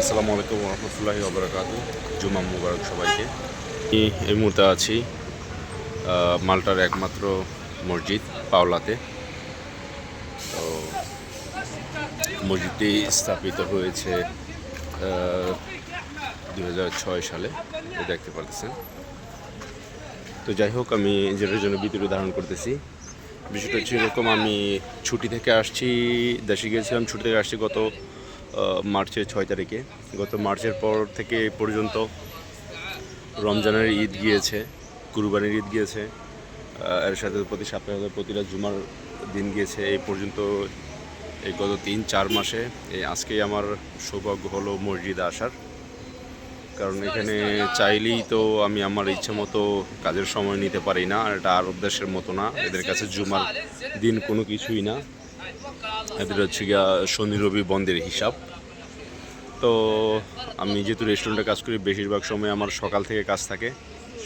আসসালামু আলাইকুম রহমতুল্লাহি ওবরাকাত জুমা মুবারক সবাইকে। আমি এই মুহূর্তে আছি মাল্টার একমাত্র মসজিদ পাওলাতে। তো মসজিদটি স্থাপিত হয়েছে দু হাজার ছয় সালে দেখতে পারতেছেন তো যাই হোক, আমি যেটার জন্য ভিতরে ধারণ করতেছি। বিষয়টা হচ্ছে এরকম, আমি ছুটি থেকে আসছি, দেশে গিয়েছিলাম, ছুটি থেকে আসছি গত মার্চের ছয় তারিখে। গত মার্চের পর থেকে পর্যন্ত রমজানের ঈদ গিয়েছে, কুরবানির ঈদ গিয়েছে। এর সাথে প্রতি সপ্তাহে প্রতিটা জুমার দিন গিয়েছে। এই পর্যন্ত এই গত তিন, চার মাসে এই আজকেই আমার সৌভাগ্য হলো মসজিদে আসার। কারণ এখানে চাইলেই তো আমি আমার ইচ্ছে মতো কাজের সময় নিতে পারি না এটা আরব দেশের মতো না। এদের কাছে জুমার দিন কোনো কিছুই না। এদের হচ্ছে গিয়া শনি, রবি, বন্ধের হিসাব। তো আমি যেহেতু রেস্টুরেন্টে কাজ করি, বেশিরভাগ সময় আমার সকাল থেকে কাজ থাকে।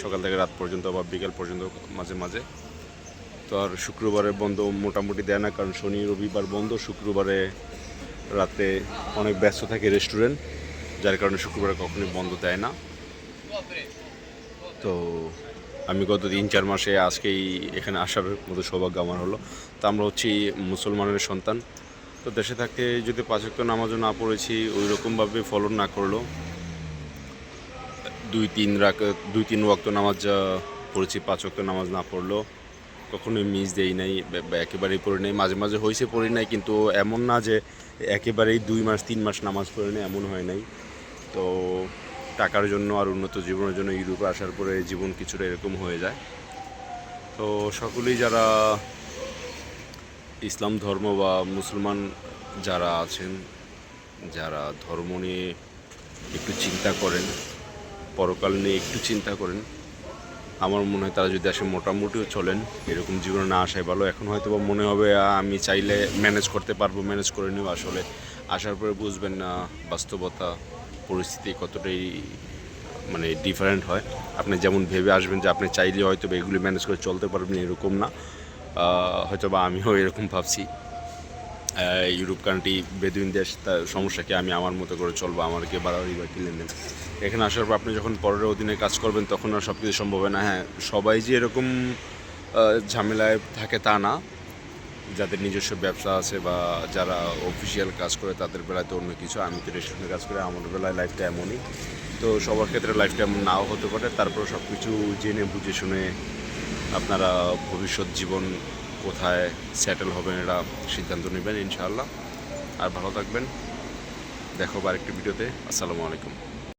সকাল থেকে রাত পর্যন্ত বা বিকেল পর্যন্ত মাঝে মাঝে। তো আর শুক্রবারে বন্ধ মোটামুটি দেয় না, কারণ শনি, রবিবার বন্ধ, শুক্রবারে রাতে অনেক ব্যস্ত থাকে রেস্টুরেন্ট যার কারণে শুক্রবারে কখনোই বন্ধ দেয় না। তো আমি গত তিন চার মাসে আজকেই এখানে আসার মতো সৌভাগ্য আমার হলো। তো আমরা হচ্ছি মুসলমানের সন্তান। তো দেশে থাকতে যদি পাঁচক্ত নামাজও না পড়েছি ওই রকমভাবে ফলো না করল। দুই তিন রাখ দুই তিন ওয়াক্ত নামাজ পড়েছি, পাঁচ ওয়াক্ত নামাজ না পড়ল। কখনোই মিস দেই নাই একেবারেই পড়ি নাই। মাঝে মাঝে হয়েছে পড়ি নাই, কিন্তু এমন না যে একেবারেই দুই মাস, তিন মাস নামাজ পড়ি নাই, এমন হয় নাই। তো টাকার জন্য আর উন্নত জীবনের জন্য ইউরোপে আসার পরে জীবন কিছুটা এরকম হয়ে যায়। তো সকলেই যারা ইসলাম ধর্ম বা মুসলমান যারা আছেন, যারা ধর্ম নিয়ে একটু চিন্তা করেন, পরকাল নিয়ে একটু চিন্তা করেন, আমার মনে হয় তারা যদি আসে মোটামুটিও চলেন, এরকম জীবনে না আসাই ভালো। এখন হয়তো বা মনে হবে আমি চাইলে ম্যানেজ করতে পারব, ম্যানেজ করে নেব। আসলে আসার পরে বুঝবেন না, বাস্তবতা পরিস্থিতি কতটাই মানে ডিফারেন্ট হয়। আপনি যেমন ভেবে আসবেন যে আপনি চাইলে হয়তো বা এগুলি ম্যানেজ করে চলতে পারবেন, এরকম না। হয়তো বা আমিও এরকম ভাবছি। ইউরোপ কান্ট্রি বেদুইন দেশ তার সমস্যাকে আমি আমার মতো করে চলবো, আমার কে বাড়াবাড়ি বা কি লেনদেন? এখানে আসার পর আপনি যখন পরের অধীনে কাজ করবেন, তখন আর সব কিছু সম্ভব হয় না। হ্যাঁ সবাই যে এরকম ঝামেলায় থাকে তা না। যাদের নিজস্ব ব্যবসা আছে বা যারা অফিসিয়াল কাজ করে, তাদের বেলায় তো অন্য কিছু। আমি তো রেস্টুরেন্টে কাজ করি, আমার বেলায় লাইফটা এমনই। তো সবার ক্ষেত্রে লাইফটা এমন নাও হতে পারে। তারপর সব কিছু জেনে বুঝে শুনে আপনারা ভবিষ্যৎ জীবন কোথায় সেটেল হবেন এটা সিদ্ধান্ত নেবেন, ইনশাআল্লাহ। আর ভালো থাকবেন। দেখো আরেকটি ভিডিওতে আসসালামু আলাইকুম।